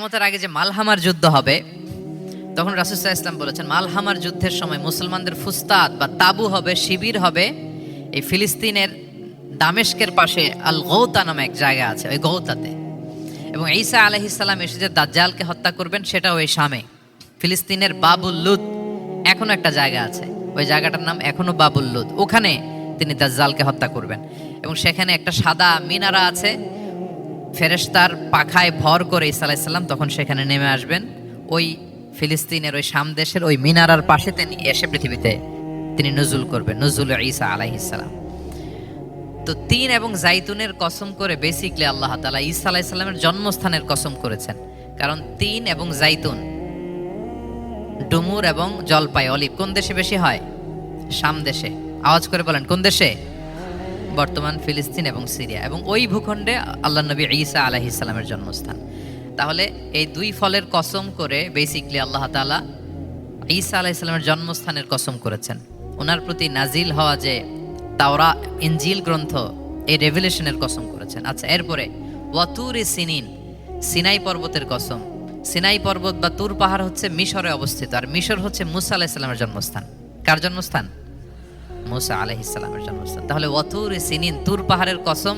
কেয়ামতের আগে যে মালহামার যুদ্ধ হবে, তখন রাসুসাহ ইসলাম বলেছেন, মালহামার যুদ্ধের সময় মুসলমানদের ফুস্তাদ বা তাবু হবে, শিবির হবে, এই ফিলিস্তিনের দামেস্কের পাশে আল গৌতা নামে এক জায়গা আছে, ওই গৌতাতে। এবং ঈসা আলহিসাল্লাম এসে যে দাজ্জালকে হত্যা করবেন, সেটাও ওই শামে। ফিলিস্তিনের বাবুল লুদ এখনও একটা জায়গা আছে, ওই জায়গাটার নাম এখনও বাবুল লুদ ওখানে তিনি দাজ্জালকে হত্যা করবেন। এবং সেখানে একটা সাদা মিনারা আছে ফেরেশতার পাখায় ভর করে ঈসা আলাইসাল্লাম তখন সেখানে নেমে আসবেন। ওই ফিলিস্তিনের, ওই সামদেশের ওই মিনারার পাশে তিনি এসে পৃথিবীতে তিনি নজুল করবেন, নজুল ঈসা আলাইহিসাল্লাম তো তিন এবং জাইতুনের কসম করে বেসিকলি আল্লাহ তালা ঈসা আলাইসাল্লামের জন্মস্থানের কসম করেছেন। কারণ তিন এবং জাইতুন ডুমুর এবং জলপাই, অলিভ, কোন দেশে বেশি হয়? শাম দেশে। আওয়াজ করে বলেন, কোন দেশে? বর্তমান ফিলিস্তিন এবং সিরিয়া এবং ওই ভূখণ্ডে আল্লাহ নবী ঈসা আলাইহিসাল্লামের জন্মস্থান। তাহলে এই দুই ফলের কসম করে বেসিকলি আল্লাহ তালা ঈসা আলাইহিসাল্লামের জন্মস্থানের কসম করেছেন। ওনার প্রতি নাজিল হওয়া যে তাওরা ইঞ্জিল গ্রন্থ, এই রেভুলেশনের কসম করেছেন। আচ্ছা এরপরে ওয়াতুর সিনিন, সিনাই পর্বতের কসম। সিনাই পর্বত বা তুর পাহাড় হচ্ছে মিশরে অবস্থিত, আর মিশর হচ্ছে মুসা আলাইসাল্লামের জন্মস্থান। কার জন্মস্থান? মুসা আলাইহিসাল্লামের জন্মস্থান। তাহলে ওয়াতুর সিনিন তুর পাহাড়ের কসম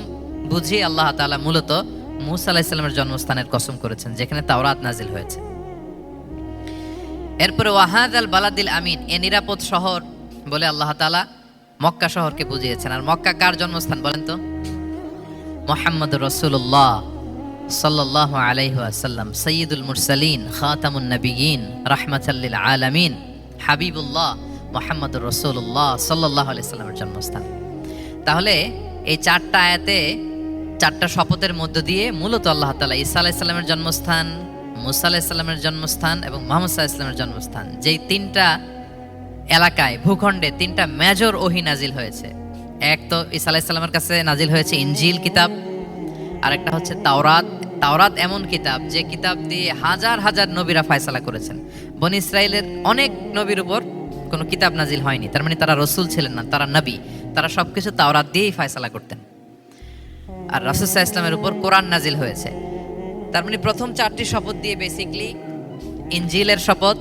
বুঝিয়ে আল্লাহ তাআলা মূলত মুসা আলাইহিসাল্লামের জন্মস্থানের কসম করেছেন, যেখানে তাওরাত নাজিল হয়েছে। এরপরে ওয়াহাদ আল বালাদিল আমিন, এ নিরাপদ শহর বলে আল্লাহ তাআলা মক্কা শহরকে বুঝিয়েছেন। আর মক্কা কার জন্মস্থান বলেন তো? মোহাম্মদ রসুল্লাহ সাল্লাহ আলাইহি আসাল্লাম সৈয়দুল মুরসালিন, খাতামুন নবীন রাহমাতাল্লিল আলামিন, হাবিবুল্লাহ। মোহাম্মদ রসুল্লাহ সাল্লাহ আলাইসাল্লামের জন্মস্থান। তাহলে এই চারটা আয়াতে চারটা শপথের মধ্য দিয়ে মূলত আল্লাহ তালা ঈসা আলাইসাল্লামের জন্মস্থান, মুসা আলাইসাল্লামের জন্মস্থান এবং মোহাম্মদ সাল্লাহ জন্মস্থান। যেই তিনটা এলাকায়, ভূখণ্ডে তিনটা মেজর ওহি নাজিল হয়েছে। এক তো ঈসা আলাইসাল্লামের কাছে নাজিল হয়েছে ইনজিল কিতাব, আরেকটা হচ্ছে তাওরাত। তাওরাত এমন কিতাব যে কিতাব দিয়ে হাজার হাজার নবীরা ফায়সালা করেছেন। বনি ইসরায়েলের অনেক নবীর উপর কোনো কিতাব নাজিল হয়নি। তার মানে তারা রসুল ছিলেন না, তারা নবী। তারা সবকিছু তাওরাত দিয়েই ফয়সালা করতেন। আর রাসুসাহ ইসলামের উপর কোরআন নাজিল হয়েছে। তার মানে প্রথম চারটি শপথ দিয়ে বেসিকলি ইনজিলের শপথ,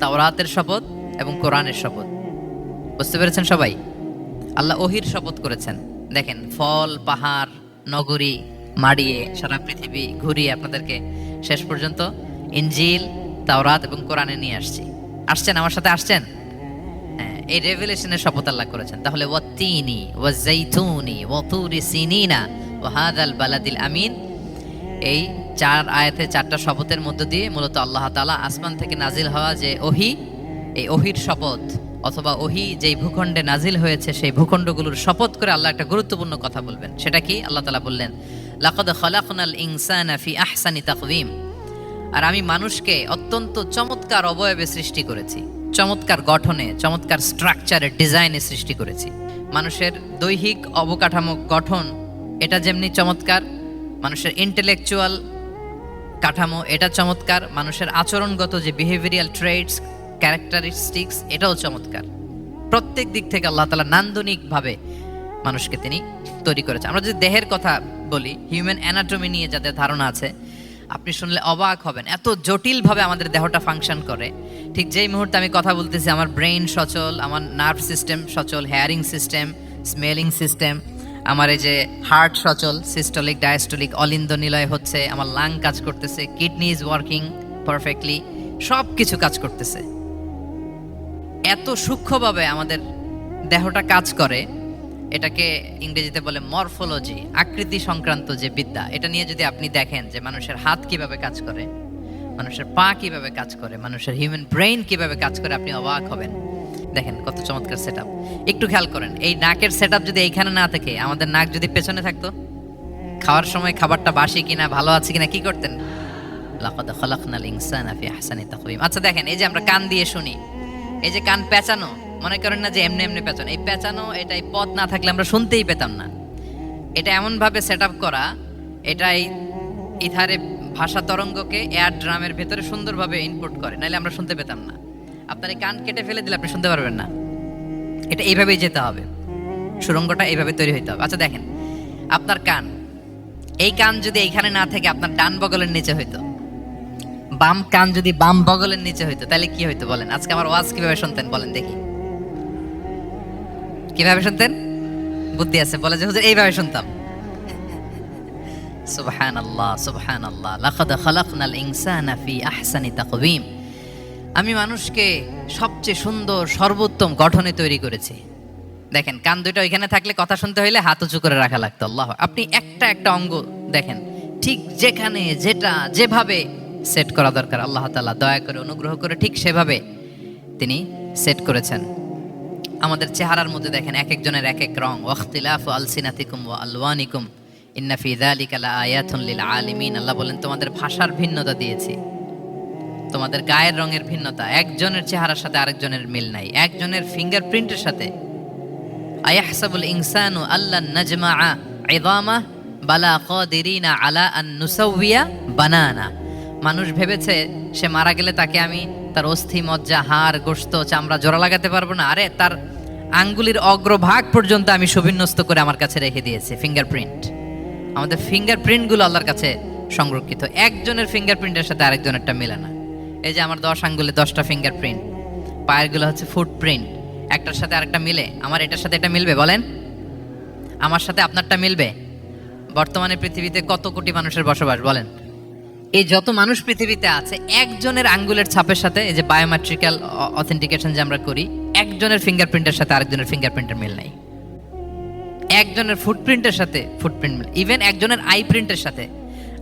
তাওরাতের শপথ এবং কোরআনের শপথ। বুঝতে পেরেছেন সবাই? আল্লাহ ওহির শপথ করেছেন। দেখেন, ফল, পাহাড়, নগরী মাড়িয়ে সারা পৃথিবী ঘুরিয়ে আপনাদেরকে শেষ পর্যন্ত ইঞ্জিল তাওরাত এবং কোরআনে নিয়ে আসছি। আসছেন? আমার সাথে আসছেন? এই রেভেলেশনের শপথ আল্লাহ করেছেন। তাহলে, ওয়াত্তিনি ওয়াজাইতুনি ওয়াতুরি সিনিনা ওয়াহাদাল বালাদিল আমিন। এই চার আয়াতে চারটা শপথের মধ্য দিয়ে মূলত আল্লাহ তাআলা আসমান থেকে নাজিল হওয়া যে ওহি, এই ওহির শপথ, অথবা ওহি যেই ভূখণ্ডে নাজিল হয়েছে, সেই ভূখণ্ডগুলোর শপথ করে আল্লাহ একটা গুরুত্বপূর্ণ কথা বলবেন। সেটা কি? আল্লাহ তাআলা বললেন, লাকাদ খালাকনাল ইনসানা ফি আহসানি তাকওয়িম আর আমি মানুষকে অত্যন্ত চমৎকার অবয়বে সৃষ্টি করেছি। চমৎকার গঠনে, চমৎকার স্ট্রাকচারের ডিজাইনে সৃষ্টি করেছি। মানুষের দৈহিক অবকাঠামো গঠন, এটা যেমনি চমৎকার, মানুষের ইন্টেলেকচুয়াল কাঠামো, এটা চমৎকার, মানুষের আচরণগত যে বিহেভিয়ারিয়াল ট্রেডস ক্যারেক্টারিস্টিক্স এটাও চমৎকার। প্রত্যেক দিক থেকে আল্লাহ তালা নান্দনিকভাবে মানুষকে তিনি তৈরি করেছে আমরা যদি দেহের কথা বলি হিউম্যান অ্যানাটমি নিয়ে যাদের ধারণা আছে আপনি শুনলে অবাক হবেন। এত জটিলভাবে আমাদের দেহটা ফাংশন করে। ঠিক যেই মুহূর্তে আমি কথা বলতেছি, আমার ব্রেইন সচল, আমার নার্ভ সিস্টেম সচল হেয়ারিং সিস্টেম স্মেলিং সিস্টেম আমার এই যে হার্ট সচল সিস্টলিক ডায়াস্টলিক অলিন্দ নিলয় হচ্ছে, আমার লাং কাজ করতেছে কিডনি ইজ ওয়ার্কিং পারফেক্টলি সব কিছু কাজ করতেছে। এত সূক্ষ্মভাবে আমাদের দেহটা কাজ করে এটাকে ইংরেজিতে বলে মরফোলজি, আকৃতি সংক্রান্ত যে বিদ্যা, এটা নিয়ে যদি আপনি দেখেন যে মানুষের হাত কীভাবে কাজ করে, মানুষের পা কীভাবে কাজ করে, মানুষের হিউম্যান ব্রেইন কীভাবে কাজ করে, আপনি অবাক হবেন। দেখেন কত চমৎকার সেট একটু খেয়াল করেন, এই নাকের সেট যদি এইখানে না থাকে, আমাদের নাক যদি পেছনে থাকতো, খাওয়ার সময় খাবারটা বাসি কিনা, ভালো আছে কিনা, কি করতেন? আচ্ছা দেখেন, এই যে আমরা কান দিয়ে শুনি, এই যে কান পেঁচানো মনে করেন না যে এমনি এমনি পেঁচানো। এই পেঁচানো, এটা এই পথ না থাকলে আমরা শুনতেই পেতাম না। এটা এমনভাবে সেট আপ করা এটা এই ইথারে ভাষা তরঙ্গকে এয়ার ড্রামের ভেতরে সুন্দরভাবে ইনপুট করে, নাহলে আমরা শুনতে পেতাম না। আপনার এই কান কেটে ফেলে দিলে আপনি শুনতে পারবেন না। এটা এইভাবেই যেতে হবে। সুরঙ্গটা এইভাবে তৈরি হইতে হবে। আচ্ছা দেখেন, আপনার কান, এই কান যদি এইখানে না থেকে, আপনার ডান বগলের নিচে হইতো। বাম কান যদি বাম বগলের নিচে হইতো, তাহলে কি হইতো বলেন? আজকে আমার ওয়াজ কীভাবে শুনতেন বলেন দেখি। কীভাবে শুনতেন? বুদ্ধি আছে, বলে যে, হুজুর, এইভাবে শুনতাম। সুবহান আল্লাহ আল্লাহ লাকাদ খালাকনাল ইনসানা ফি আহসানি তাকবীম আমি মানুষকে সবচেয়ে সুন্দর, সর্বোত্তম গঠনে তৈরি করেছি। দেখেন, কান দুইটা ওইখানে থাকলে কথা শুনতে হইলে হাত উঁচু করে রাখা লাগতো, আল্লাহ আপনি একটা একটা অঙ্গ দেখেন, ঠিক যেখানে, যেটা, যেভাবে সেট করা দরকার, আল্লাহ তালা দয়া করে, অনুগ্রহ করে ঠিক সেভাবে তিনি সেট করেছেন। আমাদের চেহারার মধ্যে দেখেন এক একজনের এক এক রং। ওয়াখতিলাফ আলসিনাতিকুম ওয়া আলওয়ানিকুম। লিল আলিমিন। আল্লাহ বলেন, তোমাদের ভাষার ভিন্নতা দিয়েছি। তোমাদের গায়ের রঙের ভিন্নতা। একজনের চেহারার সাথে আরেকজনের মিল নাই। একজনের ফিঙ্গারপ্রিন্টের সাথে। আয়াহসাবুল ইনসানু আল্লাহ নাজমাআ ইদামা বালা কাদিরিনা আলা আন নুসাউবিয়া বানানা। মানুষ ভেবেছে, সে মারা গেলে তাকে আমি তার অস্থি মজ্জা, হাড়, গোশত, চামড়া জোড়া লাগাতে পারব না। আরে, তার আঙ্গুলির অগ্রভাগ পর্যন্ত আমি সুবিন্যস্ত করে আমার কাছে রেখে দিয়েছি ফিঙ্গারপ্রিন্ট আমাদের ফিঙ্গারপ্রিন্টগুলো আল্লাহর কাছে সংরক্ষিত। একজনের ফিঙ্গারপ্রিন্টের সাথে আরেকজনেরটা মেলে না। এই যে আমার দশ আঙ্গুলে দশটা ফিঙ্গারপ্রিন্ট পায়েরগুলো হচ্ছে ফুটপ্রিন্ট একটার সাথে আরেকটা মিলে, আমার এটার সাথে এটা মিলবে, বলেন? আমার সাথে আপনারটা মিলবে? বর্তমানে পৃথিবীতে কত কোটি মানুষের বসবাস, বলেন? এই যত মানুষ পৃথিবীতে আছে, একজনের আঙ্গুলের ছাপের সাথে এই যে বায়োমেট্রিক্যাল অথেন্টিকেশন যে আমরা করি, একজনের ফিঙ্গারপ্রিন্টের সাথে আরেকজনের ফিঙ্গারপ্রিন্টের মিল নাই। একজনের ফুটপ্রিন্টের সাথে ফুটপ্রিন্ট মিল ইভেন একজনের আই প্রিন্টের সাথে।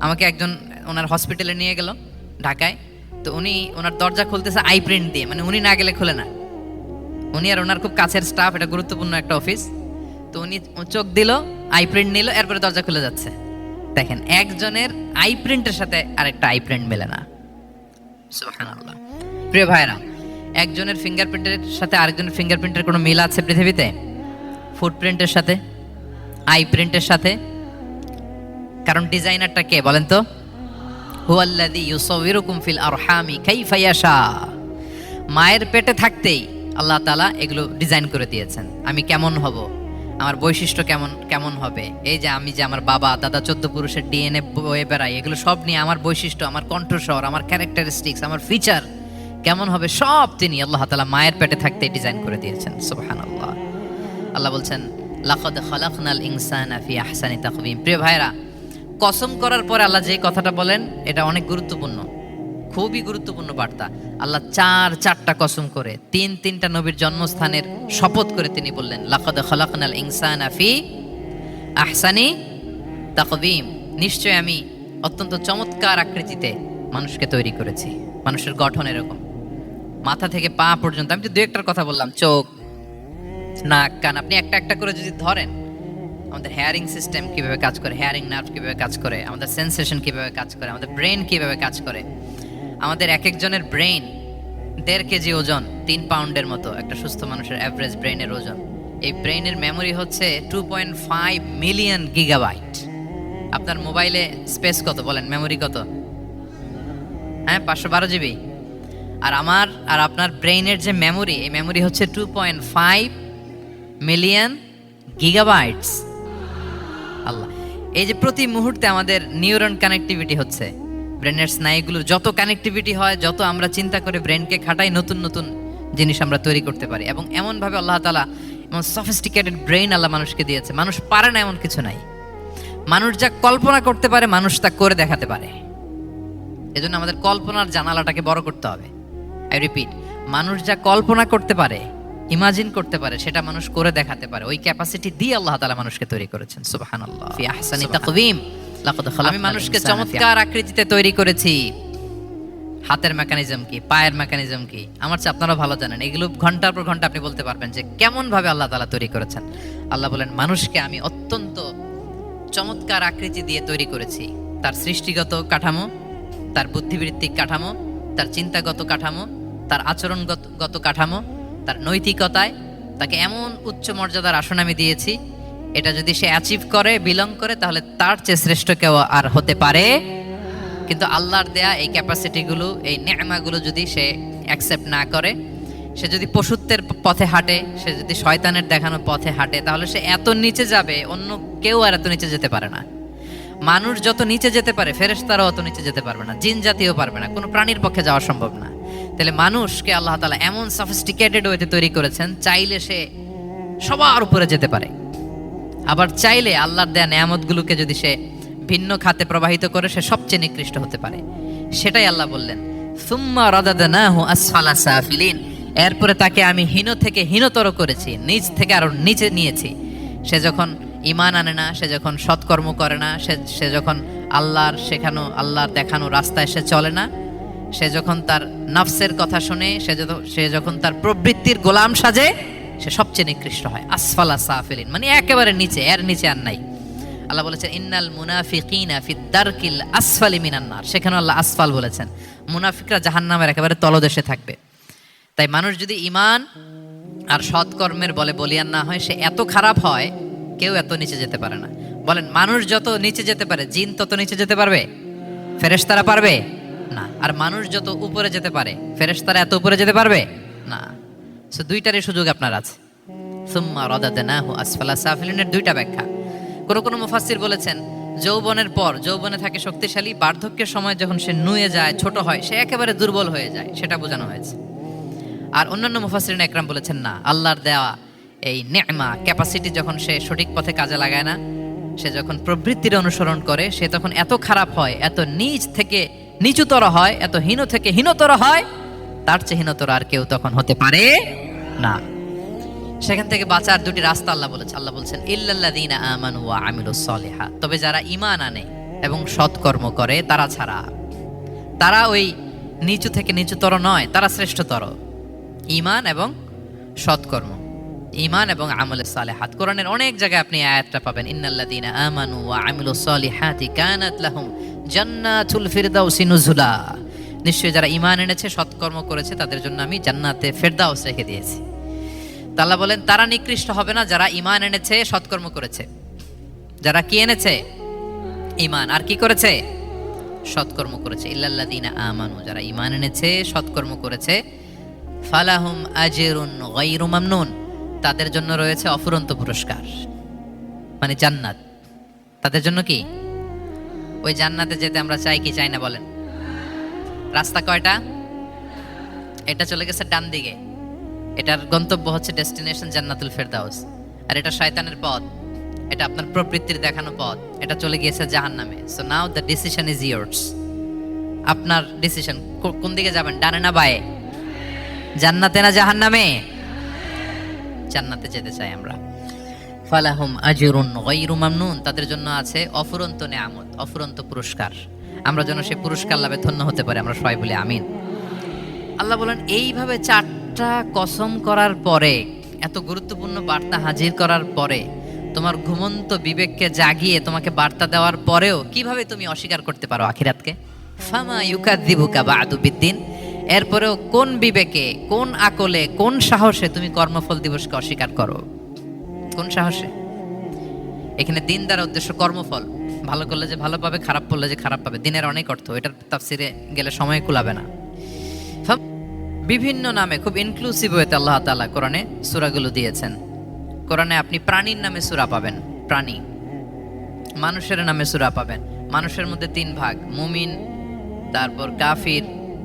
আমাকে একজন, ওনার হসপিটালে নিয়ে গেল, ঢাকায়। তো উনি, ওনার দরজা খুলতেছে আই প্রিন্ট দিয়ে মানে উনি না গেলে খুলে না। উনি আর ওনার খুব কাছের স্টাফ এটা গুরুত্বপূর্ণ একটা অফিস তো উনি চোখ দিল আই প্রিন্ট নিল, এরপরে দরজা খুলে যাচ্ছে। দেখেন, একজনের আই প্রিন্টের সাথে আরেকটা আই প্রিন্ট মেলে না। প্রিয় ভাইরা একজনের ফিঙ্গারপ্রিন্টের সাথে আরেকজনের ফিঙ্গারপ্রিন্টের কোনো মিল আছে পৃথিবীতে? ফুটপ্রিন্টের সাথে? আই প্রিন্টের সাথে? কারণ ডিজাইনারটা কে বলেন তো? হুয়াল্লাযী ইউসাউবিরুকুম ফিল আরহামি কাইফা ইয়াশা। মায়ের পেটে থাকতেই আল্লাহ তাআলা এগুলো ডিজাইন করে দিয়েছেন। আমি কেমন হব? আমার বৈশিষ্ট্য কেমন কেমন হবে? এই যে আমি যে আমার বাবা, দাদা, চোদ্দ পুরুষের ডিএনএ বয়ে বেড়াই এগুলো সব নিয়ে আমার বৈশিষ্ট্য, আমার কণ্ঠস্বর, আমার ক্যারেক্টারিস্টিক্স আমার ফিচার কেমন হবে সব তিনি আল্লাহ তালা মায়ের পেটে থাকতে ডিজাইন করে দিয়েছেন। সুবহানাল্লাহ। আল্লাহ আল্লাহ বলছেন, লাকাদ খালাকনাল ইনসানা ফি আহসানি তাকবীম প্রিয় ভাইরা কসম করার পরে আল্লাহ যে কথাটা বলেন, এটা অনেক গুরুত্বপূর্ণ। খুবই গুরুত্বপূর্ণ বার্তা। আল্লাহ চার চারটা কসম করে, তিন তিনটা নবীর জন্মস্থানের শপথ করে তিনি বললেন, লাকাদ খালাকনাল ইনসানা ফি আহসানি তাকবীম নিশ্চয় আমি অত্যন্ত চমৎকার আকৃতিতে মানুষকে তৈরি করেছি। মানুষের গঠন এরকম। মাথা থেকে পা পর্যন্ত, আমি তো দু একটার কথা বললাম, চোখ, নাক, কান, আপনি একটা একটা করে যদি ধরেন, আমাদের হেয়ারিং সিস্টেম কীভাবে কাজ করে হেয়ারিং নার্ভ কীভাবে কাজ করে, আমাদের সেন্সেশন কীভাবে কাজ করে, আমাদের ব্রেন কীভাবে কাজ করে আমাদের এক একজনের ব্রেন দেড় কেজি ওজন, তিন পাউন্ডের মতো, একটা সুস্থ মানুষের অ্যাভারেজ ব্রেইনের ওজন। এই ব্রেইনের মেমোরি হচ্ছে two point five million gigabyte আপনার মোবাইলে স্পেস কত বলেন? মেমোরি কত? হ্যাঁ পাঁচশো বারো জিবি আর আমার আর আপনার ব্রেইনের যে মেমোরি এই মেমোরি হচ্ছে two point five million gigabytes আল্লাহ। এই যে প্রতি মুহূর্তে আমাদের নিউরন কানেক্টিভিটি হচ্ছে ব্রেনের স্নায়ুগুলোর যত কানেক্টিভিটি হয় যত আমরা চিন্তা করে ব্রেনকে খাটাই নতুন নতুন জিনিস আমরা তৈরি করতে পারি। এবং এমনভাবে আল্লাহ তালা এমন সফিস্টিকেটেড ব্রেইন আল্লাহ মানুষকে দিয়েছে। মানুষ পারে না এমন কিছু নাই। মানুষ যা কল্পনা করতে পারে মানুষ তা করে দেখাতে পারে। এজন্য আমাদের কল্পনার জানালাটাকে বড় করতে হবে। আই রিপিট মানুষ যা কল্পনা করতে পারে ইমাজিন করতে পারে সেটা মানুষ করে দেখাতে পারে। ওই ক্যাপাসিটি দিয়ে আল্লাহ তাআলা মানুষকে তৈরি করেছেন। আহসানি লাকাদ আমি মানুষকে চমৎকার আকৃতিতে তৈরি করেছি। হাতের মেকানিজম কি পায়ের মেকানিজম কি? আমার চেয়ে আপনারা ভালো জানেন। এগুলো ঘণ্টার পর ঘণ্টা আপনি বলতে পারবেন যে কেমন ভাবে আল্লাহ তাআলা তৈরি করেছেন। আল্লাহ বলেন মানুষকে আমি অত্যন্ত চমৎকার আকৃতি দিয়ে তৈরি করেছি। তার সৃষ্টিগত কাঠামো তার বুদ্ধিবৃত্তিক কাঠামো তার চিন্তাগত কাঠামো তার আচরণগত গত কাঠামো তার নৈতিকতায় তাকে এমন উচ্চ মর্যাদার আসন আমি দিয়েছি এটা যদি সে অ্যাচিভ করে বিলং করে, তাহলে তার চেয়ে শ্রেষ্ঠ কেউ আর হতে পারে। কিন্তু আল্লাহর দেয়া এই ক্যাপাসিটিগুলো এই নেমাগুলো যদি সে অ্যাকসেপ্ট না করে, সে যদি পশুত্বের পথে হাঁটে, সে যদি শয়তানের দেখানো পথে হাঁটে, তাহলে সে এত নিচে যাবে, অন্য কেউ আর এত নিচে যেতে পারে না। মানুষ যত নিচে যেতে পারে, ফেরেশতারাও অত নিচে যেতে পারবে না, জিন জাতীয় পারবে না, কোনো প্রাণীর পক্ষে যাওয়া সম্ভব না। তাহলে মানুষকে আল্লাহ তালা এমন সফিস্টিকেটেড ওয়েতে তৈরি করেছেন, চাইলে সে সবার উপরে যেতে পারে। আবার চাইলে আল্লাহর দেয়া নেয়ামতগুলোকে যদি সে ভিন্ন খাতে প্রবাহিত করে, সে সবচেয়ে নিকৃষ্ট হতে পারে। সেটাই আল্লাহ বললেন, সুম্মা এরপরে তাকে আমি হীন থেকে হীনতর করেছি নিচ থেকে আরও নিচে নিয়েছি। সে যখন ইমান আনে না, সে যখন সৎকর্ম করে না, সে সে যখন আল্লাহর শেখানো আল্লাহর দেখানো রাস্তায় সে চলে না, সে যখন তার নফসের কথা শুনে, সে সে যখন তার প্রবৃত্তির গোলাম সাজে সে সবচেয়ে নিকৃষ্ট হয়। আসফালা সাফেলিন মানে একেবারে নিচে, এর নিচে আর নাই। আল্লাহ বলেছেন, ইন্নাল মুনাফিকিনা দারকিল আসফালি মিনান নার। সেখানে আল্লাহ আসফাল বলেছেন। মুনাফিকরা জাহান্নামের একেবারে তলদেশে থাকবে। তাই মানুষ যদি ইমান আর সৎকর্মের বলে বলিয়ান না হয়, সে এত খারাপ হয়, কেউ এত নিচে যেতে পারে না। বলেন, মানুষ যত নিচে যেতে পারে, জিন তত নিচে যেতে পারবে? ফেরেশতারা পারবে? না। আর মানুষ যত উপরে যেতে পারে, ফেরেশতারা এত উপরে যেতে পারবে? না। সো দুইটারই সুযোগ আপনার আছে। সুম্মা রাদাদনাহু আসফালা সাফিলিনের দুইটা ব্যাখ্যা। কোন কোন মুফাসসির বলেছেন, যৌবনের পর, যৌবনে থাকে শক্তিশালী, বার্ধক্যের সময় যখন সে নুয়ে যায়, ছোট হয়, সে একেবারে দুর্বল হয়ে যায়, সেটা বোঝানো হয়েছে। আর অন্যান্য মুফাসসিরিন একরাম বলেছেন, না, আল্লাহর দেওয়া এই নেমা ক্যাপাসিটি যখন সে সঠিক পথে কাজে লাগায় না, সে যখন প্রবৃত্তির অনুসরণ করে, সে তখন এত খারাপ হয়, এত নিচ থেকে নিচুতর হয়, এত হীন থেকে হীনতর হয় তার চেয়ে হীনতর আর কেউ তখন হতে পারে না। সেখান থেকে বাঁচার দুটি রাস্তা আল্লাহ বলেছে। আল্লাহ বলছেন, ইল্লাল্লাযীনা আমানু ওয়া আমিলুস সলিহাত তবে যারা ঈমান আনে এবং সৎকর্ম করে, তারা ছাড়া, তারা ওই নিচু থেকে নিচুতর নয়, তারা শ্রেষ্ঠতর। ঈমান এবং সৎকর্ম, ঈমান এবং আমলে সালেহাত। কোরআনের অনেক জায়গায় আপনি আয়াতটা পাবেন, ইন্নাল্লাযীনা আমানু ওয়া আমিলুস সলিহাতি কানাত লাহুম জান্নাতুল ফিরদাউসি নুজুলা। নিশ্চয়ই যারা ইমান এনেছে, সৎকর্ম করেছে, তাদের জন্য আমি জান্নাতে ফেরদাউস রেখে দিয়েছি। তাল্লা বলেন, তারা নিকৃষ্ট হবে না, যারা ইমান এনেছে, সৎকর্ম করেছে। যারা কি এনেছে? ইমান আর কি করেছে? সৎকর্ম করেছে। ইল্লাল্লাযীনা আমানু। যারা ইমান এনেছে, সৎকর্ম করেছে, ফালাহুম আজরুন গায়রু মামনুন। তাদের জন্য রয়েছে অফুরন্ত পুরস্কার। মানে জান্নাত। তাদের জন্য কি? ওই জান্নাতে যেতে আমরা চাই কি, চাই না বলেন? রাস্তা কয়টা? এটা চলে গেছে ডান দিকে। এটার গন্তব্য হচ্ছে ডেস্টিনেশন জান্নাতুল ফেরদাউস। আর এটা শয়তানের পথ। এটা আপনার প্রবৃত্তির দেখানো পথ। এটা চলে গিয়েছে জাহান্নামে। So now the decision is yours আপনার ডিসিশন কোন দিকে যাবেন? ডানে না বায়ে? জান্নাতে না জাহান্নামে? জান্নাতে যেতে চাই আমরা। ফালাহুম আজরুন গায়রু মামনুন। তাদের জন্য আছে অফুরন্ত নেয়ামত, অফুরন্ত পুরস্কার। আমরা যেন সে পুরস্কার লাভে ধন্য হতে পারি, আমরা সবাই বলি আমিন। আল্লাহ বলেন, এইভাবে চারটা কসম করার পরে, এত গুরুত্বপূর্ণ বার্তা হাজির করার পরে, তোমার ঘুমন্ত বিবেককে জাগিয়ে তোমাকে বার্তা দেওয়ার পরেও কীভাবে তুমি অস্বীকার করতে পারো আখিরাতকে? ফামা ইউকাদ্দিবুকা বাদু বিদ্দিন। এরপরেও কোন বিবেকে, কোন আকলে, কোন সাহসে তুমি কর্মফল দিবসকে অস্বীকার করো? কোন সাহসে? এখানে দিন দ্বারা উদ্দেশ্য কর্মফল। ভালো করলে যে ভালো পাবে, খারাপ করলে যে খারাপ পাবে। দিনের অনেক অর্থ, এটার তাফসিরে গেলে সময় কুলাবে না। বিভিন্ন নামে, খুব ইনক্লুসিভ হয়েতে আল্লাহ তাআলা কোরআনে সূরাগুলো দিয়েছেন। কোরআনে আপনি প্রাণীর নামে সূরা পাবেন, প্রাণী। মানুষের নামে সূরা পাবেন। মানুষের মধ্যে তিন ভাগ, মুমিন, তারপর কাফির,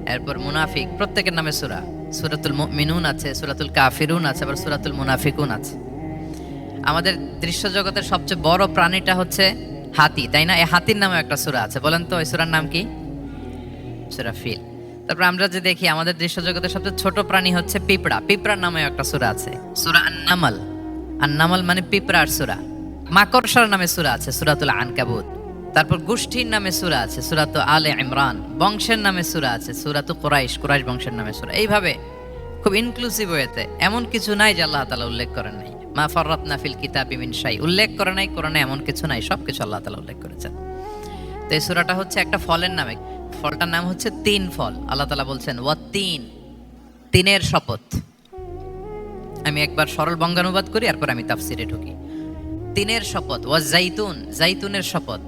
এরপর মুনাফিক, প্রত্যেকের নামে সূরা। সুরাতুল মুমিনুন আছে, সুরাতুল কাফিরুন আছে, আবার সূরাতুল মুনাফিকুন আছে। আমাদের দৃশ্য জগতের সবচেয়ে বড় প্রাণীটা হচ্ছে হাতি, তাই না? এই হাতির নামে একটা সূরা আছে। বলেন তো ওই সূরার নাম কি? সূরা ফিল। তারপর আমরা যে দেখি, আমাদের দৃশ্য জগতের সবচেয়ে ছোট প্রাণী হচ্ছে পিঁপড়া। পিঁপড়ার নামে একটা সূরা আছে। সূরা আন-নামল। আন-নামল মানে পিঁপড়ার সূরা। মাকড়সার নামে সূরা আছে, সূরাতুল আনকাবুত। তারপর গোষ্ঠীর নামে সূরা আছে, সূরাত আলে ইমরান। বংশের নামে সূরা আছে, সূরাত কোরাইশ কোরাইশ বংশের নামে সূরা। এইভাবে খুব ইনক্লুসিভ হয়েছে এমন কিছু নাই যে আল্লাহ তাআলা উল্লেখ করেন নাই। মা ফররাতনা ফিল কিতাবি মিন শাই। উল্লেখ করে নাই, কোরআনে এমন কিছু নাই, সবকিছু আল্লাহ তাআলা উল্লেখ করেছেন। তো এই সূরাটা হচ্ছে একটা ফলের নামে। ফলটার নাম হচ্ছে তিন ফল। আল্লাহ তালা বলছেন ওয়া তিন তিনের শপথ। আমি একবার সরল বঙ্গানুবাদ করি, এরপর আমি তাফসিরে ঢুকি। তিনের শপথ, ওয়া জাইতুন জাইতুনের শপথ।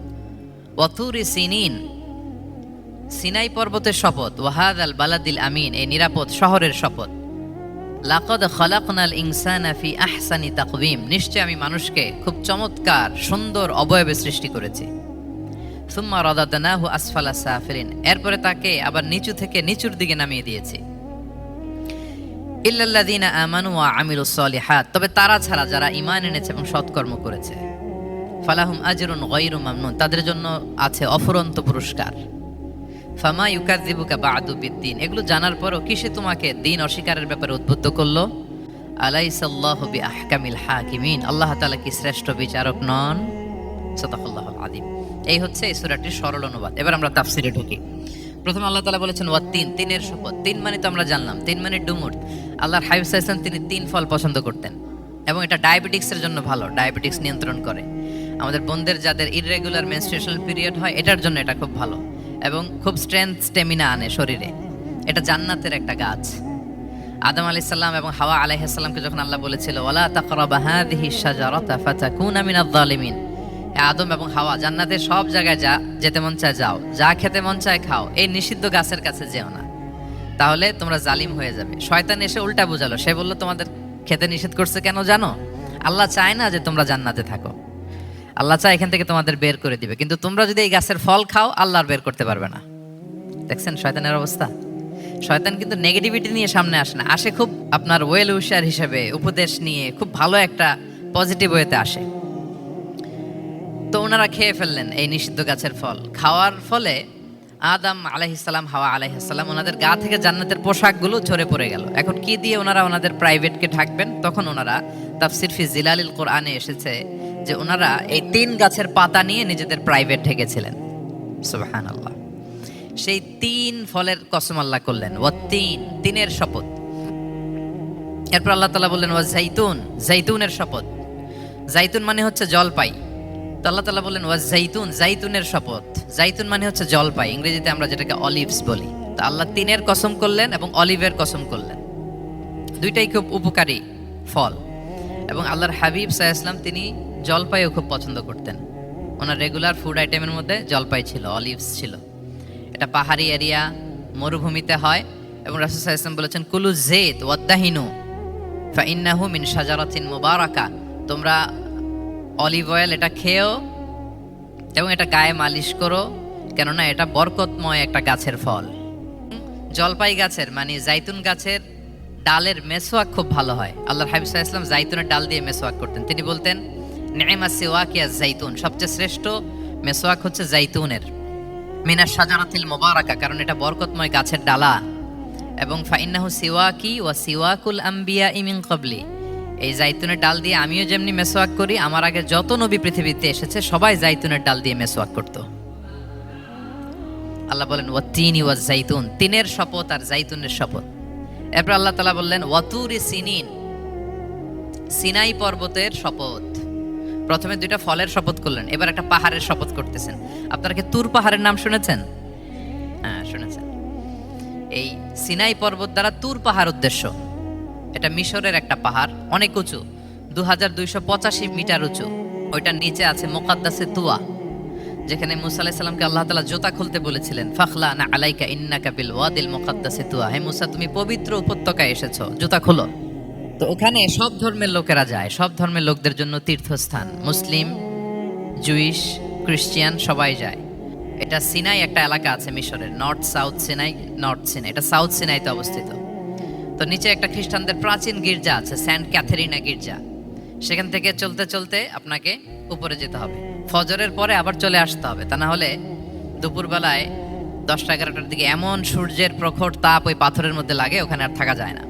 ওয়াতুরি সিনিন, সিনাই পর্বতের শপথ। ওয়াহাদ আল বালাদিল আমিন, এই নিরাপদ শহরের শপথ। লাকদ খলাকনাল ইনসানা ফি আহসানি তাকবিম নিশ্চয় আমি মানুষকে খুব চমৎকার, সুন্দর অবয়বে সৃষ্টি করেছি। সুম্মা রদাদনাহু আসফালা সাফিলিন এরপরে তাকে আবার নিচু থেকে নিচুর দিকে নামিয়ে দিয়েছি। ইল্লাল্লাযীনা আমানু ওয়া আমিলুস সলিহাত। তবে তারা ছাড়া যারা ঈমান এনেছে এবং সৎকর্ম করেছে। ফালাহুম আজরুন গায়রু মামনুন। তাদের জন্য আছে অফুরন্ত পুরস্কার। ফামা ইউকাযিবুকা বা'দু বিদ্দিন। এগুলো জানার পরও কিসে তোমাকে দিন অস্বীকারের ব্যাপারে উদ্বুদ্ধ করল? আলাইসাল্লাহু বিআহকামিল হাকিমিন। আল্লাহ তাআলা কি শ্রেষ্ঠ বিচারক নন? সাদাকাল্লাহুল আযীম। এই হচ্ছে এই সূরাটির সরল অনুবাদ। এবার আমরা তাফসিরে ঢুকি। প্রথমে আল্লাহ তাআলা বলেছেন, ওয়া তিন, তিনের শপথ। তিন মানে তো আমরা জানলাম। তিন মানে ডুমুর। আল্লাহর হাবিব সাল্লাল্লাহু তিনি তিন ফল পছন্দ করতেন এবং এটা ডায়াবেটিক্সের জন্য ভালো, ডায়াবেটিক্স নিয়ন্ত্রণ করে। আমাদের বোনদের যাদের ইররেগুলার মেনস্ট্রুয়েশনাল পিরিয়ড হয়, এটার জন্য এটা খুব ভালো। এবং খুব স্ট্রেংথ স্টেমিনা আনে শরীরে। এটা জান্নাতের একটা গাছ। আদম আলাইহিস সালাম এবং হাওয়া আলাইহিস সালামকে যখন আল্লাহ বলেছিল, ওয়ালা তাকরাবা হাযিহি শাজারাতা ফাতাকুনা মিনাজ জালিমিন আদম এবং হাওয়া, জান্নাতের সব জায়গায় যা, যেতে মন চায় যাও। যা খেতে মন চায় খাও। এই নিষিদ্ধ গাছের কাছে যেও না। তাহলে তোমরা জালিম হয়ে যাবে। শয়তান এসে উল্টা বুঝালো। সে বলল, তোমাদের খেতে নিষেধ করছে কেন জানো? আল্লাহ চায় না যে তোমরা জান্নাতে থাকো। আল্লাহ চায় এখান থেকে তোমাদের বের করে দিবে। কিন্তু তোমরা যদি এই গাছের ফল খাও, আল্লাহ বের করতে পারবে না। দেখছেন শয়তানের অবস্থা? শয়তান কিন্তু নেগেটিভিটি নিয়ে সামনে আসে না। আসে খুব আপনার ওয়েল উইশার হিসেবে, উপদেশ নিয়ে, খুব ভালো একটা পজিটিভ ওয়েতে আসে। তো ওনারা খেয়ে ফেললেন এই নিষিদ্ধ গাছের ফল। খাওয়ার ফলে আদম আলাইহিসাল্লাম হাওয়া আলাইহিসাল্লাম ওনাদের গা থেকে জান্নাতের পোশাকগুলো ঝরে পড়ে গেল। এখন কি দিয়ে ওনারা ওনাদের প্রাইভেটকে ঢাকবেন? তখন ওনারা তাফসির ফি জিলালিল কোরআনে এসেছে যে ওনারা এই তিন গাছের পাতা নিয়ে নিজেদের প্রাইভেট ঢেকেছিলেন। সুবহানাল্লাহ। সেই তিন ফলের কসম আল্লাহ করলেন। ও তিন, তিনের শপথ। এরপর আল্লাহ তালা বললেন ও জাইতুন জাইতুনের শপথ। জাইতুন মানে হচ্ছে জলপাই। তো আল্লাহ তালা বললেন, ওয়া জাইতুন জাইতুনের শপথ। জাইতুন মানে হচ্ছে জলপাই। ইংরেজিতে আমরা যেটাকে অলিভস বলি। তো আল্লাহ তিনের কসম করলেন এবং অলিভের কসম করলেন। দুইটাই খুব উপকারী ফল। এবং আল্লাহর হাবিব সাহা ইসলাম তিনি জলপাইও খুব পছন্দ করতেন। ওনার রেগুলার ফুড আইটেমের মধ্যে জলপাই ছিল অলিভস ছিল। এটা পাহাড়ি এরিয়া মরুভূমিতে হয় এবং রাসুল সাহা ইসলাম বলেছেন, কুলু জেদ ওয়াদ্দাহিনু ফাইন্নাহু মিন সাজারাতিন মুবারাকা। তোমরা অলিভ অয়েল এটা খেয়েও এবং এটা গায়ে মালিশ করো, কেননা এটা বরকতময় একটা গাছের ফল। জলপাই গাছের মানে জাইতুন গাছের ডালের মেসোয়াক খুব ভালো হয়। আল্লাহর হাবিব সাল্লাল্লাহু জাইতুনের ডাল দিয়ে মেসোয়াক করতেন। তিনি বলতেন নেমা সিওয়াকিয়া জাইতুন সবচেয়ে শ্রেষ্ঠ মেসোয়াক হচ্ছে জাইতুনের। মিনা সাজারাতিল মোবারাকা, কারণ এটা বরকতময় গাছের ডালা। এবং ফাইন্নাহু সিওয়াকি ওয়া সিওয়াকুল আম্বিয়া ইমিন কবলি এই জাইতুনের ডাল দিয়ে আমিও যেমনি মেসোয়াক করি, আমার আগে যত নবী পৃথিবীতে এসেছে, সবাই জাইতুনের ডাল দিয়ে মেসোয়াক করত। আল্লাহ বলেন ওয়া তিনি ওয়া জাইতুন তিনের শপথ আর জাইতুনের শপথ। এরপর আল্লাহ তালা বললেন, ওয়াতুরি সিনিন। সিনাই পর্বতের শপথ। প্রথমে দুইটা ফলের শপথ করলেন, এবার একটা পাহাড়ের শপথ করতেছেন। আপনারা কি তুর পাহাড়ের নাম শুনেছেন? হ্যাঁ শুনেছেন। এই সিনাই পর্বত দ্বারা তুর পাহাড় উদ্দেশ্য। এটা মিশরের একটা পাহাড়, অনেক উঁচু দু হাজার দুইশো পঁচাশি মিটার উঁচু। ওইটার নিচে আছে মোকাদ্দাসে তুয়া। যেখানে মুসা আলাইসাল্লামকে আল্লাহ তালা জোতা খুলতে বলেছিলেন, ফাখলা না আলাইকা ইন্নাকা বিল ওয়াদিল মোকাদ্দাসে তুয়া হে মুসা, তুমি পবিত্র উপত্যকায় এসেছ, জুতা খুলো। তো ওখানে সব ধর্মের লোকেরা যায়, সব ধর্মের লোকদের জন্য তীর্থস্থান। মুসলিম, জুইশ ক্রিশ্চিয়ান সবাই যায়। এটা সিনাই একটা এলাকা আছে মিশরের, north south Sinai, north Sinai, এটা সাউথ সিনাইতে অবস্থিত। তো নিচে একটা খ্রিস্টানদের প্রাচীন গির্জা আছে স্যান্ট ক্যাথেরিনা গির্জা। সেখান থেকে চলতে চলতে আপনাকে উপরে যেতে হবে। ফজরের পরে আবার চলে আসতে হবে। তা না হলে দুপুরবেলায় দশটা এগারোটার দিকে এমন সূর্যের প্রখর তাপ ওই পাথরের মধ্যে লাগে, ওখানে আর থাকা যায় না।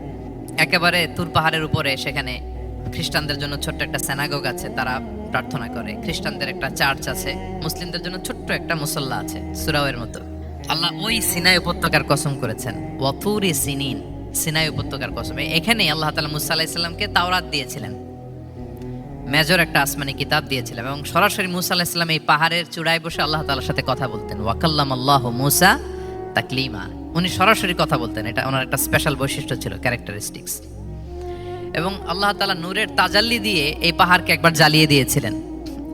একেবারে তুর পাহাড়ের উপরে সেখানে খ্রিস্টানদের জন্য ছোট্ট একটা সেনাগোগ আছে, তারা প্রার্থনা করে। খ্রিস্টানদের একটা চার্চ আছে, মুসলিমদের জন্য ছোট্ট একটা মুসল্লা আছে, সুরাওয়ের মতো। আল্লাহ ওই সিনাই উপত্যকার কসম করেছেন। ওয়াতুরি সিনিন, সিনাই উপত্যকার কসম। এখানে আল্লাহ তালা মুসা আলাহিসাল্লামকে তাওরাত দিয়েছিলেন। মেজর একটা আসমানি কিতাব দিয়েছিলেন এবং সরাসরি মুসা আলাহিসাল্লাম এই পাহাড়ের চূড়ায় বসে আল্লাহ তালার সাথে কথা বলতেন। ওয়াকাল্লাম আল্লাহ মুসা তাকলিমা। উনি সরাসরি কথা বলতেন। এটা ওনার একটা স্পেশাল বৈশিষ্ট্য ছিল, ক্যারেক্টারিস্টিক্স। এবং আল্লাহ তালা নূরের তাজাল্লি দিয়ে এই পাহাড়কে একবার জ্বালিয়ে দিয়েছিলেন।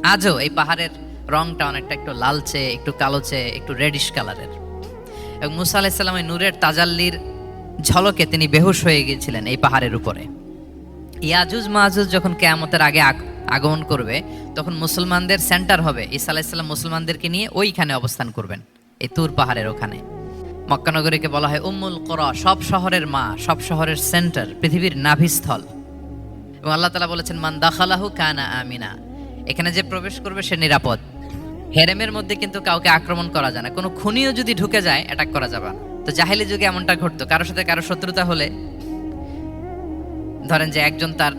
আজও এই পাহাড়ের রংটা অনেকটা একটু লালচে, একটু কালোচে, একটু রেডিশ কালারের এবং মুসা আলাহিসাল্লাম এই নূরের তাজাল্লির ঝলকে তিনি বেহুশ হয়ে গিয়েছিলেন এই পাহাড়ের উপরে। ইয়াজুজ মাহুজ যখন কেয়ামতের আগে আগমন করবে, তখন মুসলমানদের সেন্টার হবে। আলাইসাল্লাম মুসলমানদেরকে নিয়ে ওইখানে অবস্থান করবেন, এই তুর পাহাড়ের ওখানে। মক্কানগরীকে বলা হয় উম্মুল কোরা, সব শহরের মা, সব শহরের সেন্টার, পৃথিবীর নাভিস্থল। এবং আল্লাহ তালা বলেছেন, মান দাখালাহু কানা আমিনা। এখানে যে প্রবেশ করবে, সে নিরাপদ। হেরেমের মধ্যে কিন্তু কাউকে আক্রমণ করা যায় না। কোনো খুনিও যদি ঢুকে যায় অ্যাটাক করা যাবে তো জাহেলি যুগে এমনটা ঘটতো। কারোর সাথে কারও শত্রুতা হলে ধরেন যে একজন তার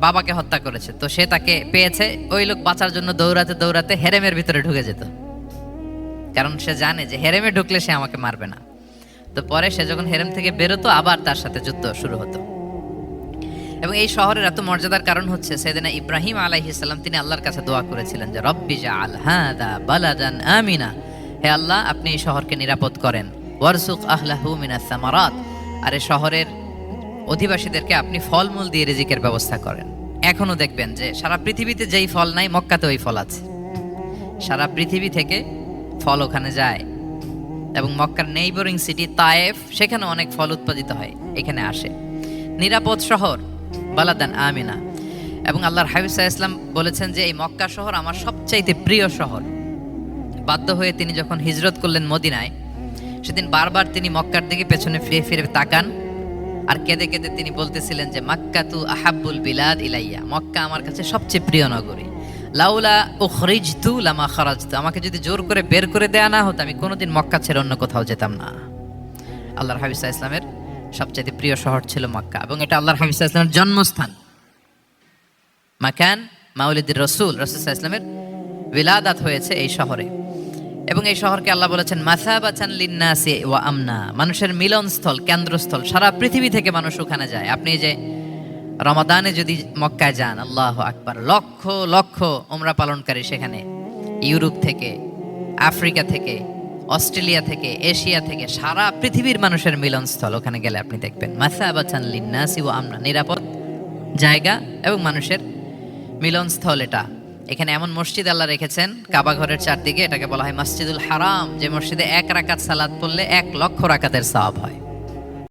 বাবাকে হত্যা করেছে, তো সে তাকে পেয়েছে, ওই লোক বাঁচার জন্য দৌড়াতে দৌড়াতে হেরেমের ভিতরে ঢুকে যেত। কারণ সে জানে যে হেরেমে ঢুকলে সে আমাকে মারবে না। তো পরে সে যখন হেরেম থেকে বেরোতো, আবার তার সাথে যুদ্ধ শুরু হতো। এবং এই শহরের এত মর্যাদার কারণ হচ্ছে, সেদিনা ইব্রাহিম আলাইহিসাল্লাম তিনি আল্লাহর কাছে দোয়া করেছিলেন যে, রব্বি জাআল হাদা বালাদান আমিনা। হে আল্লাহ, আপনি এই শহরকে নিরাপদ করেন। ওয়ারসুক আহলাহু মিনাস সামারাত। আর এই শহরের অধিবাসীদেরকে আপনি ফলমূল দিয়ে রেজিকের ব্যবস্থা করেন। এখনও দেখবেন যে সারা পৃথিবীতে যেই ফল নাই মক্কাতে ওই ফল আছে। সারা পৃথিবী থেকে ফল ওখানে যায় এবং মক্কার নেইবরিং সিটি তায়েফ সেখানে অনেক ফল উৎপাদিত হয়, এখানে আসে। নিরাপদ শহর, বালাদান আমিনা। এবং আল্লাহর হাবিসা ইসলাম বলেছেন যে এই মক্কা শহর আমার সবচাইতে প্রিয় শহর। বাধ্য হয়ে তিনি যখন হিজরত করলেন মদিনায়, সেদিন বারবার তিনি মক্কার দিকে পেছনে ফিরে ফিরে তাকান। আর কেঁদে কেঁদে তিনি বলতেছিলেন যে, মাক্কা তু আহাব্বুল বিলাদ ইলাইয়া। মক্কা আমার কাছে সবচেয়ে প্রিয় নগরী। লাউলা উখরিজ তু লামা খরাজ তু আমাকে যদি জোর করে বের করে দেয়া না হতো, আমি কোনোদিন মক্কা ছেড়ে অন্য কোথাও যেতাম না। আল্লাহর হাবিসা ইসলামের সবচেয়ে প্রিয় শহর ছিল মক্কা এবং এটা আল্লাহর হাবিসা ইসলামের জন্মস্থান। মাকান মাউলিদির রসুল রসুল ইসলামের বিলাদাত হয়েছে এই শহরে। এবং এই শহরকে আল্লাহ বলেছেন, মাসাবাচান লিন্নাসি ওয়া আমনা। মানুষের মিলনস্থল, কেন্দ্রস্থল, সারা পৃথিবী থেকে মানুষ ওখানে যায়। আপনি যে রমাদানে যদি মক্কায় যান, আল্লাহ আকবার, লক্ষ লক্ষ ওমরা পালনকারী সেখানে। ইউরোপ থেকে, আফ্রিকা থেকে, অস্ট্রেলিয়া থেকে, এশিয়া থেকে, সারা পৃথিবীর মানুষের মিলনস্থল ওখানে গেলে আপনি দেখবেন। মাসাবাচান লিন্নাসি ওয়া আমনা, নিরাপদ জায়গা এবং মানুষের মিলনস্থল এটা। এখানে এমন মসজিদ আল্লাহ রেখেছেন, কাবা ঘরের চারদিকে, এটাকে বলা হয় মসজিদুল হারাম, যে মসজিদে এক রাকাত সালাদ পড়লে এক লক্ষ রাকাতের সাব হয়।